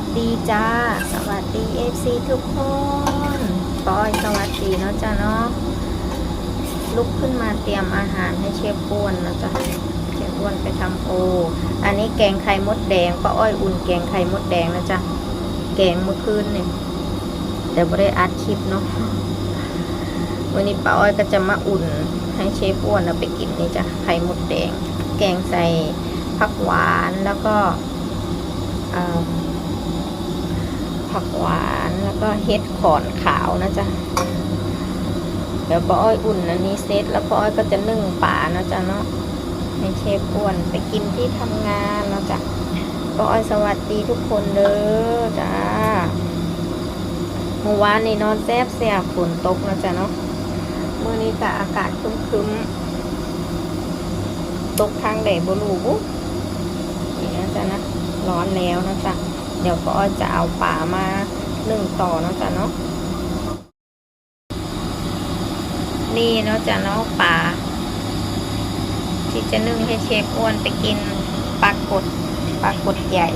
วัสดีจ้า สวัสดีเอฟซีทุกคนปอยสวัสดีเนาะจ้าเนาะลุกขึ้นมาเตรียมอาหารให้เชฟอ้วนนะจ้ะเชฟอ้วนไปทำโอ อันนี้แกงไข่มดแดงป้าอ้อยอุ่นแกงไข่มดแดงนะจ้ะแกงเมื่อคืนเนี่ยแต่ไม่ได้อัดคลิปเนาะวันนี้ป้าอ้อยก็จะมาอุ่นให้เชฟอ้วนเอาไปกินนี่จ้ะไข่มดแดง แกงใส่ผักหวานแล้วก็อ่า ผักหวานแล้วก็เห็ดขอนขาวนะจ๊ะ เดี๋ยวป้าอ้อยอุ่นอันนี้เซตแล้วป้าอ้อยก็จะนึ่งปลานะจ๊ะเนาะให้เชฟอ้วนไปกินที่ทำงานนะจ๊ะป้าอ้อยสวัสดีทุกคนเด้อจ้าเมื่อวานนี่นอนแซบแซบฝนตกนะจ๊ะเนาะเมื่อนี้ก็อากาศคึ้มๆตกทางแดดบลูบุ๊นี่นะจ๊ะนะร้อนแล้วนะจ๊ะ เดี๋ยวก็จะเอาป่ามาหนึ่งต่อนะจ๊ะเนาะนี่เนาะจ๊ะเนาะป่าที่จะนึ่งให้เชฟอ้วนไปกินปลากดปลากดใหญ่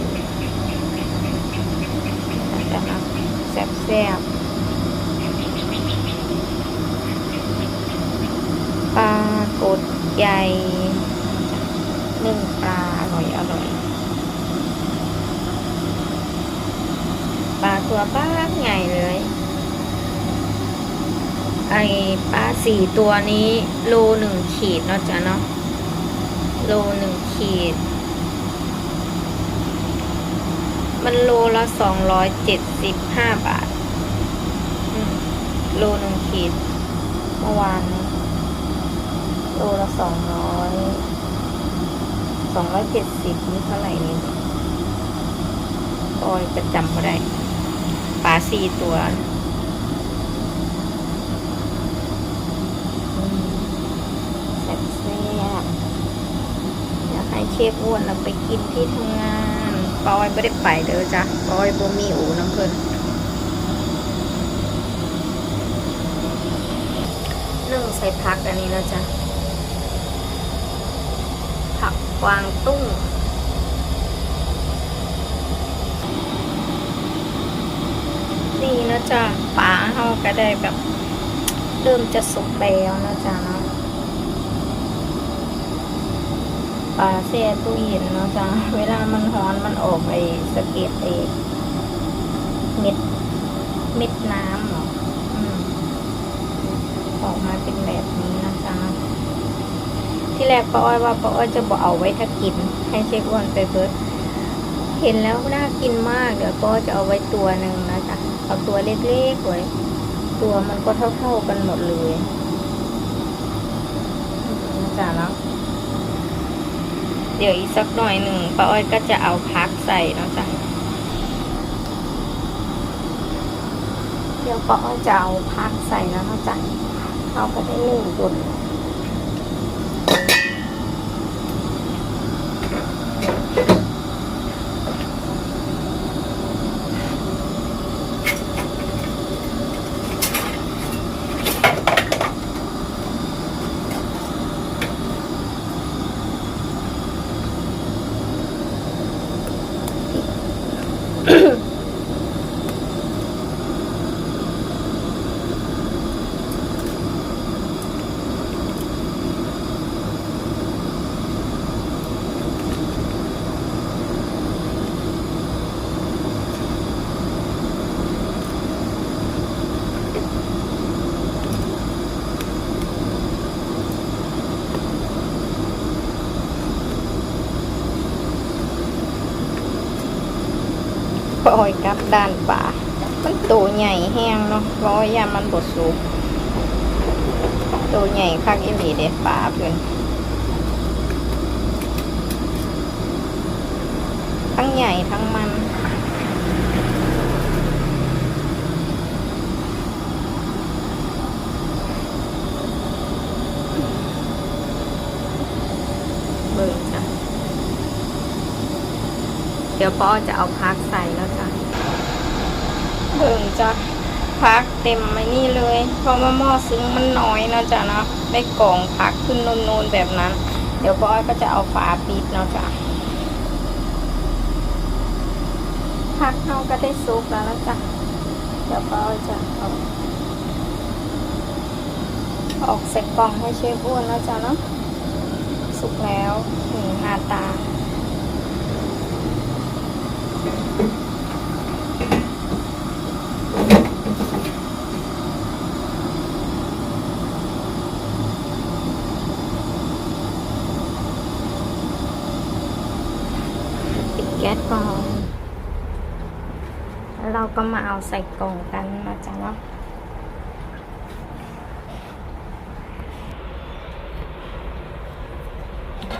นะจ๊ะเนาะแซ่บๆปลากดใหญ่นึ่งปลาอร่อยอร่อย ปลา ตัวป้าใหญ่เลย ไอปลาสี่ตัวนี้โลหนึ่งขีดเนาะจ๊ะเนาะโลหนึ่งขีด มันโลละสองร้อยเจ็ดสิบห้าบาทโลหนึ่งขีด เมื่อวานโลละสองร้อยสองร้อยเจ็ดสิบนี่เท่าไหร่นี่ปอยประจำไม่ได้ ปลาสี่ตัว แซ่บๆอยากให้เชฟอ้วนเราไปกินที่ทำงาน ปอยไม่ได้ไปเด้อจ้ะ ปอยบ่มีอูน้ำเพิ่นนึ่งใส่ผักอันนี้แล้วจ้ะ ผักกวางตุ้ง นี่นะจ๊ะปลาเฮาก็ได้แบบ เริ่มจะสุกแล้วนะจ๊ะเนาะปลาแช่ตู้เย็นนะจ๊ะเวลามันร้อนมันออกไอ้สะเก็ดเองเม็ดเม็ดน้ำเหรออออกมาเป็นแบบนี้นะจ๊ะที่แรกป้าอ้อยว่าป้าอ้อยจะบอกเอาไว้ถ้ากิน ให้เชฟอ้วนไปเบิร์ดเห็นแล้วน่ากินมากเดี๋ยวป้าจะเอาไว้ตัวหนึ่งนะจ๊ะ เอาตัวเล็กๆไว้ตัวมันก็เท่าๆกันหมดเลยนะจ๊ะเนาะเดี๋ยวอีกสักหน่อยหนึ่งป้าอ้อยก็จะเอาพักใส่เนาะจ๊ะเดี๋ยวป้าอ้อยจะเอาพักใส่แล้วเนาะจ๊ะเขาก็ได้หนึ่งจุด ด้านป่า มันตัวใหญ่แห้งเนาะเพราะว่ายามันบดสูงตัวใหญ่คักอีหลีเด็ดป่าเพื่อนทั้งใหญ่ทั้งมันเบิ่งจ้ะเดี๋ยวพ่อจะเอาพักใส่แล้วจ้ะ เบิ่งจะพักเต็มไอ้นี่เลย เพราะว่าหม้อซึ้งมันน้อยนะจ๊ะเนาะได้กล่องพักขึ้นนูนๆแบบนั้น เดี๋ยวพ่อก็จะเอาฝาปิดเนาะจ้ะพักเราก็ได้ซุปแล้วแล้วจ้ะเดี๋ยวป้อยจะเอาออกใส่กล่องให้เชฟอ้วนแล้วจ้ะเนาะสุกแล้วนี่หน้าตา แก๊สก่อนเราก็มาเอาใส่กล่องกันนะจ๊ะเนาะ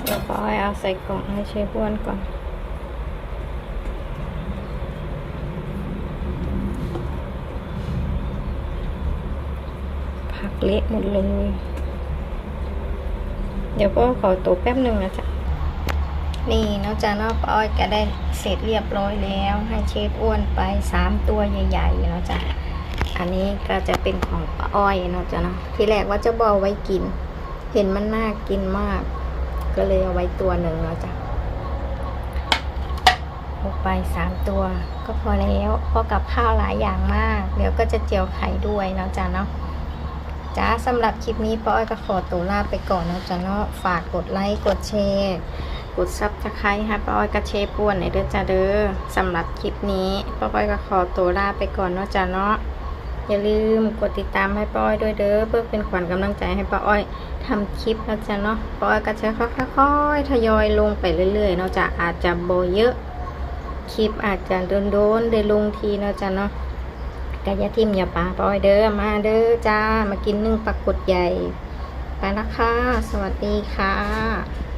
เดี๋ยวก็เอาใส่กล่องให้เชฟอ้วนก่อนผักเละหมดเลย เดี๋ยวก็ขอตัวแป๊บหนึ่งนะจ๊ะ นี่นอกจากนอกอ้อยก็ได้เสร็จเรียบร้อยแล้ว ให้เชฟอ้วนไปสามตัวใหญ่ๆเนาะจ๊ะอันนี้ก็จะเป็นของป้าอ้อยเนาะจ๊ะเนาะที่แรกว่าจะบอไว้กิน เห็นมันน่ากินมาก ก็เลยเอาไว้ตัวหนึ่งแล้วจ้ะลงไปสามตัวก็พอแล้วพราะกับข้าวหลายอย่างมาก เดี๋ยวก็จะเจียวไข่ด้วยเนาะจ๊ะเนาะจ้าสำหรับคลิปนี้ป้าอ้อยก็ขอตัวลาไปก่อนเนาะจ๊ะเนาะฝากกดไลค์กดแชร์ กดซับสไครต์ให้ป้าอ้อยกระเชฟป่วนในเด้อนจ้าเด้อสำหรับคลิปนี้ป้าอ้อยก็ขอตัวลาไปก่อนเนาะจ้าเนาะอย่าลืมกดติดตามให้ป้าอ้อยด้วยเด้อเพื่อเป็นขวัญกำลังใจให้ป้าอ้อยทำคลิปนะจ้าเนาะป้าอ้อยก็จะค่อยๆทยอยลงไปเรื่อยๆเนาะจ้าอาจจะโบเยอะ คลิปอาจจะโดนๆได้ลงทีเนาะจ้าเนาะกายาทิมอย่าปาป้าอ้อยเด้อมาเด้อจ้ามากินนึ่งปลากดใหญ่ไปละคะ สวัสดีค่ะ